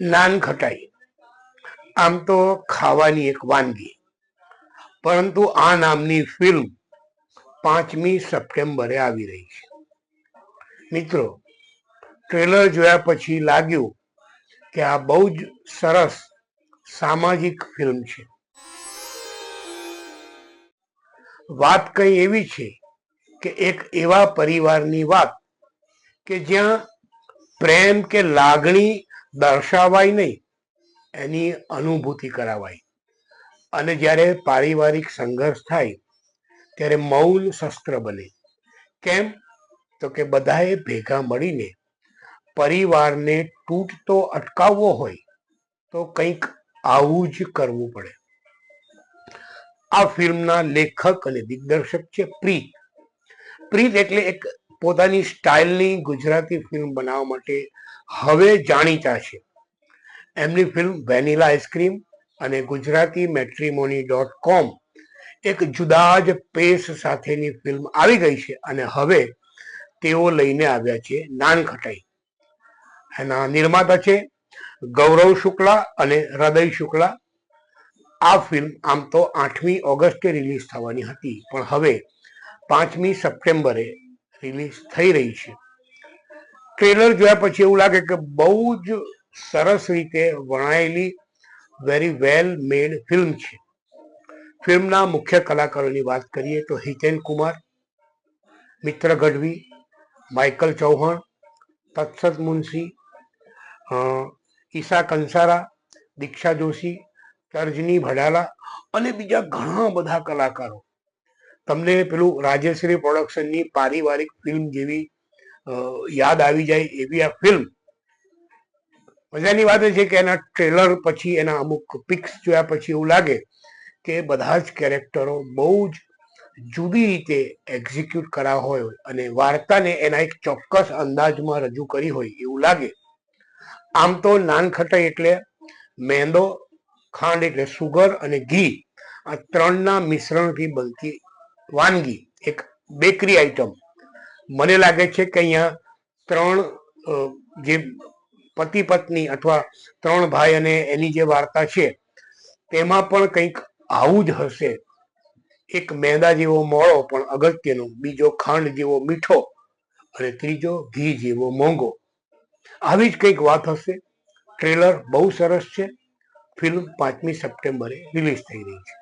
નાન ખટાઈ આમ તો ખાવાની એક વાનગી. પરંતુ આ નામની ફિલ્મ પાંચમી સપ્ટેમ્બરે આવી રહી છે. મિત્રો, ટ્રેલર જોયા પછી લાગ્યું કે આ બહુ જ સરસ સામાજિક ફિલ્મ છે. વાત કઈ એવી છે કે એક એવા પરિવારની વાત કે જ્યાં પ્રેમ કે લાગણી દર્શાવાય નહીં, એની અનુભૂતિ કરાવાય. અને જ્યારે પારિવારિક સંઘર્ષ થાય, ત્યારે મૌન શસ્ત્ર બને. કેમ? તો કે બધાએ ભેગા મળીને પરિવારને તૂટતો અટકાવવો હોય, તો કંઈક આવું જ કરવું પડે. આ ફિલ્મના લેખક અને દિગ્દર્શક છે પ્રીત. પ્રીત એટલે એક પોતાની સ્ટાઇલની ગુજરાતી ફિલ્મ બનાવવા માટે હવે જાણીતા છે એમની ફિલ્મ વેનિલા આઈસ્ક્રીમ અને ગુજરાતી મેટ્રીમોની ડોટ કોમ એક જુદા જ પેસ સાથેની ફિલ્મ આવી ગઈ છે અને હવે તેઓ લઈને આવ્યા છે નાન ખટાઈ એના નિર્માતા છે ગૌરવ શુક્લા અને હૃદય શુક્લા. આ ફિલ્મ આમ તો આઠમી ઓગસ્ટે રિલીઝ થવાની હતી, પણ હવે પાંચમી સપ્ટેમ્બરે રિલીઝ થઈ રહી છે. ટ્રેલર જોયા પછી એવું લાગે કે બહુ જ સરસ રીતે વણાયેલી વેરી વેલ મેડ ફિલ્મ છે. ફિલ્મના મુખ્ય કલાકારોની વાત કરીએ તો હિતેન કુમાર, મિત્ર ગઢવી, માઇકલ ચૌહાણ, તત્સત મુનશી ઈશા કંસારા, દીક્ષા જોશી, તર્જની ભડાલા અને બીજા ઘણા બધા કલાકારો. તમને પેલું રાજેશ્રી પ્રોડક્શનની પારિવારિક ફિલ્મ જેવી યાદ આવી જાય એવી આ ફિલ્મ મજાની વાત એ છે કે એના ટ્રેલર પછી એના અમુક પિક્સ જોયા પછી એવું લાગે કે બધા જ કેરેક્ટરો બહુ જ જુદી રીતે એક્ઝિક્યુટ કરા હોય અને વાર્તાને એના એક ચોક્કસ અંદાજમાં રજૂ કરી હોય એવું લાગે. આમ તો નાનખટાઈ એટલે મેંદો, ખાંડ એટલે સુગર અને ઘી આ ત્રણના મિશ્રણથી બનતી વાનગી, એક બેકરી આઈટમ મને લાગે છે કે અહીંયા ત્રણ જે પતિ પત્ની અથવા ત્રણ ભાઈ અને એની જે વાર્તા છે, તેમાં પણ કંઈક આવું જ હશે. એક મેંદા જેવો મોળો, પણ અગત્યનો, બીજો ખાંડ જેવો મીઠો અને ત્રીજો ઘી જેવો મોંઘો. આવી જ કંઈક વાત હશે. ટ્રેલર બહુ સરસ છે. ફિલ્મ પાંચમી સપ્ટેમ્બરે રિલીઝ થઈ રહી છે.